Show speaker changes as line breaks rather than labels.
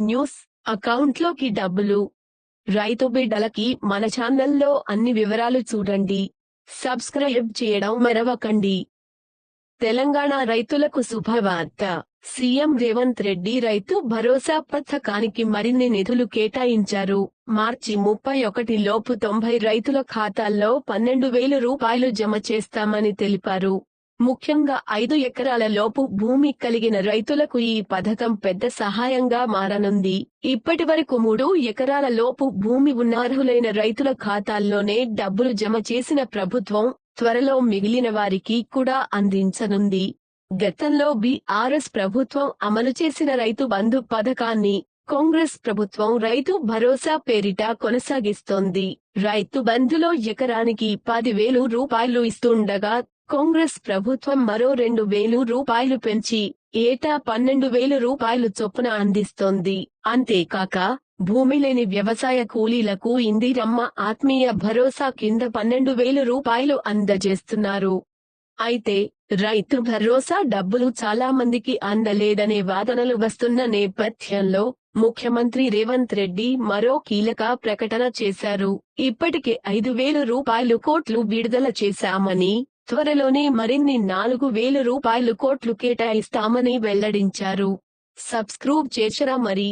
News అకౌంట్లోకి డబ్బులు. రైతు బిడ్డలకి మన ఛానల్లో అన్ని వివరాలు చూడండి. సబ్స్క్రైబ్ చేయడం మరవకండి. తెలంగాణ రైతులకు శుభవార్త. సీఎం రేవంత్ రెడ్డి రైతు భరోసా పథకానికి మరిన్ని నిధులు కేటాయించారు. మార్చి ముప్పై ఒకటి లోపు తొంభై రైతుల ఖాతాల్లో పన్నెండు వేలు రూపాయలు జమ చేస్తామని తెలిపారు. ముఖ్యంగా ఐదు ఎకరాల లోపు భూమి కలిగిన రైతులకు ఈ పథకం పెద్ద సహాయంగా మారనుంది. ఇప్పటి వరకు మూడు ఎకరాల లోపు భూమి ఉన్నార్హులైన రైతుల ఖాతాల్లోనే డబ్బులు జమ చేసిన ప్రభుత్వం త్వరలో మిగిలిన వారికి కూడా అందించనుంది. గతంలో బీఆర్ఎస్ ప్రభుత్వం అమలు చేసిన రైతు బంధు పథకాన్ని కాంగ్రెస్ ప్రభుత్వం రైతు భరోసా పేరిట కొనసాగిస్తోంది. రైతు బంధులో ఎకరానికి పదివేలు రూపాయలు ఇస్తుండగా కాంగ్రెస్ ప్రభుత్వం మరో రెండు వేలు రూపాయలు పెంచి ఏటా పన్నెండు వేలు రూపాయలు చొప్పున అందిస్తోంది. అంతేకాక భూమి లేని వ్యవసాయ కూలీలకు ఇందిరమ్మ ఆత్మీయ భరోసా కింద పన్నెండు వేలు రూపాయలు అందజేస్తున్నారు. అయితే రైతు భరోసా డబ్బులు చాలా మందికి అందలేదనే వాదనలు వస్తున్న నేపథ్యంలో ముఖ్యమంత్రి రేవంత్ రెడ్డి మరో కీలక ప్రకటన చేశారు. ఇప్పటికే ఐదు వేలు రూపాయలు కోట్లు విడుదల చేశామని త్వరలోనే మరిన్ని నాలుగు వేల రూపాయలు కోట్లు కేటాయిస్తామని వెల్లడించారు. సబ్స్క్రూబ్ చేశరా మరి?